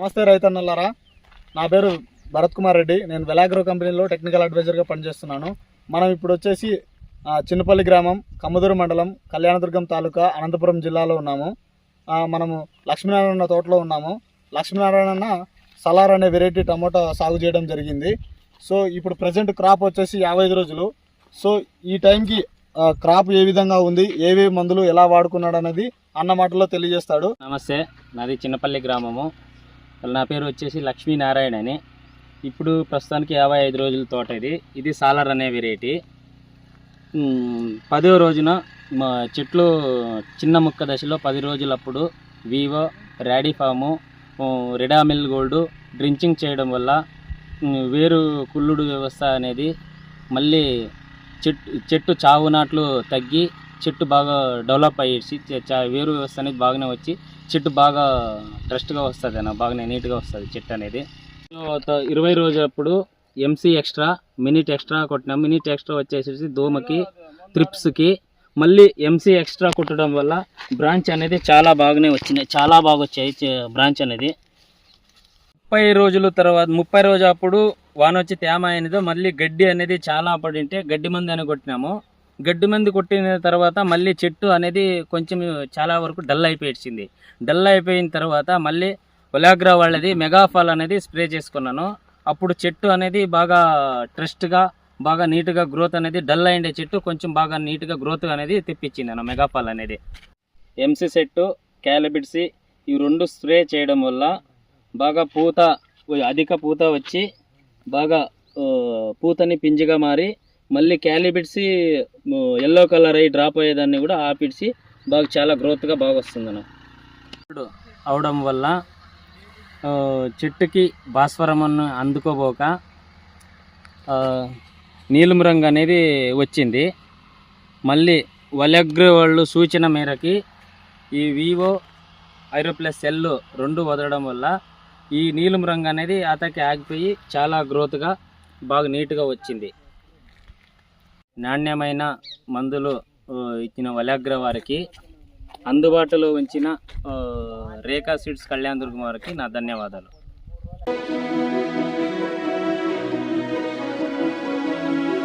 నమస్తే రైతన్నలారా. నా పేరు భరత్ కుమార్ రెడ్డి. నేను వెలాగ్రో కంపెనీలో టెక్నికల్ అడ్వైజర్గా పనిచేస్తున్నాను. మనం ఇప్పుడు వచ్చేసి చిన్నపల్లి గ్రామం కమ్మదూరు మండలం కళ్యాణదుర్గం తాలూకా అనంతపురం జిల్లాలో ఉన్నాము. మనము లక్ష్మీనారాయణ తోటలో ఉన్నాము. లక్ష్మీనారాయణ సలార్ అనే వెరైటీ టమోటా సాగు చేయడం జరిగింది. సో ఇప్పుడు ప్రజెంట్ క్రాప్ వచ్చేసి యాభై రోజులు. సో ఈ టైంకి క్రాప్ ఏ విధంగా ఉంది ఏవేవి మందులు ఎలా వాడుకున్నాడు అనేది అన్న మాటలో తెలియజేస్తాడు. నమస్తే నాది చిన్నపల్లి గ్రామము. నా పేరు వచ్చేసి లక్ష్మీనారాయణ అని. ఇప్పుడు ప్రస్తుతానికి యాభై ఐదు రోజుల తోట ఇది. ఇది సాలర్ అనే వెరైటీ. పదో రోజున మా చెట్లు చిన్న ముక్క దశలో పది రోజులప్పుడు వివో ర్యాడీఫాము రెడామిల్ గోల్డ్ డ్రించింగ్ చేయడం వల్ల వేరు కుళ్ళుడు వ్యవస్థ అనేది మళ్ళీ చెట్టు చెట్టు చావు నాట్లు తగ్గి చెట్టు బాగా డెవలప్ అయ్యేసి వేరు వ్యవస్థ అనేది బాగానే వచ్చి చెట్టు బాగా ట్రస్ట్గా వస్తుంది అన్న బాగానే నీట్గా వస్తుంది చెట్టు అనేది. తర్వాత ఇరవై రోజులప్పుడు ఎంసీ ఎక్స్ట్రా మినిట్ ఎక్స్ట్రా కొట్టినాం. మినిట్ ఎక్స్ట్రా వచ్చేసేసి దోమకి త్రిప్స్కి మళ్ళీ ఎంసీ ఎక్స్ట్రా కొట్టడం వల్ల బ్రాంచ్ అనేది చాలా బాగానే వచ్చినాయి చాలా బాగా వచ్చాయి బ్రాంచ్ అనేది. ముప్పై రోజుల తర్వాత ముప్పై రోజు అప్పుడు వాన వచ్చి తేమ అనేది మళ్ళీ గడ్డి అనేది చాలా పడింటే గడ్డి మంది అని కొట్టినాము. గడ్డి మంది కొట్టిన తర్వాత మళ్ళీ చెట్టు అనేది కొంచెం చాలా వరకు డల్ అయిపోయింది డల్ అయిపోయిన తర్వాత మళ్ళీ ఒలాగ్రా వాళ్ళది మెగాఫాల్ అనేది స్ప్రే చేసుకున్నాను. అప్పుడు చెట్టు అనేది బాగా ట్రస్ట్గా బాగా నీట్గా గ్రోత్ అనేది డల్ అయ్యే చెట్టు కొంచెం బాగా నీట్గా గ్రోత్ అనేది తెప్పించింది నేను మెగాఫాల్ అనేది. ఎంసీ సెట్టు క్యాలబిడ్సి ఈ రెండు స్ప్రే చేయడం వల్ల బాగా పూత అధిక పూత వచ్చి బాగా పూతని పింజిగా మారి మళ్ళీ క్యాలిబిడ్సి ఎల్లో కలర్ అయ్యి డ్రాప్ అయ్యేదాన్ని కూడా ఆపిడ్చి బాగా చాలా గ్రోత్గా బాగా వస్తుంది అన్న ఇప్పుడు అవడం వల్ల చెట్టుకి భాస్వరమను అందుకోబోక నీలం రంగు అనేది వచ్చింది. మళ్ళీ వలగ్ర వాళ్ళు సూచన మేరకి ఈ వివో ఐరో ప్లస్ ఎల్ రెండు వదలడం వల్ల ఈ నీలం రంగు అనేది అతకి ఆగిపోయి చాలా గ్రోత్గా బాగా నీట్గా వచ్చింది. నాణ్యమైన మందులు ఇచ్చిన వలాగ్ర వారికి అందుబాటులో ఉంచిన రేఖా సీడ్స్ కళ్యాణ్ దుర్గం వారికి నా ధన్యవాదాలు.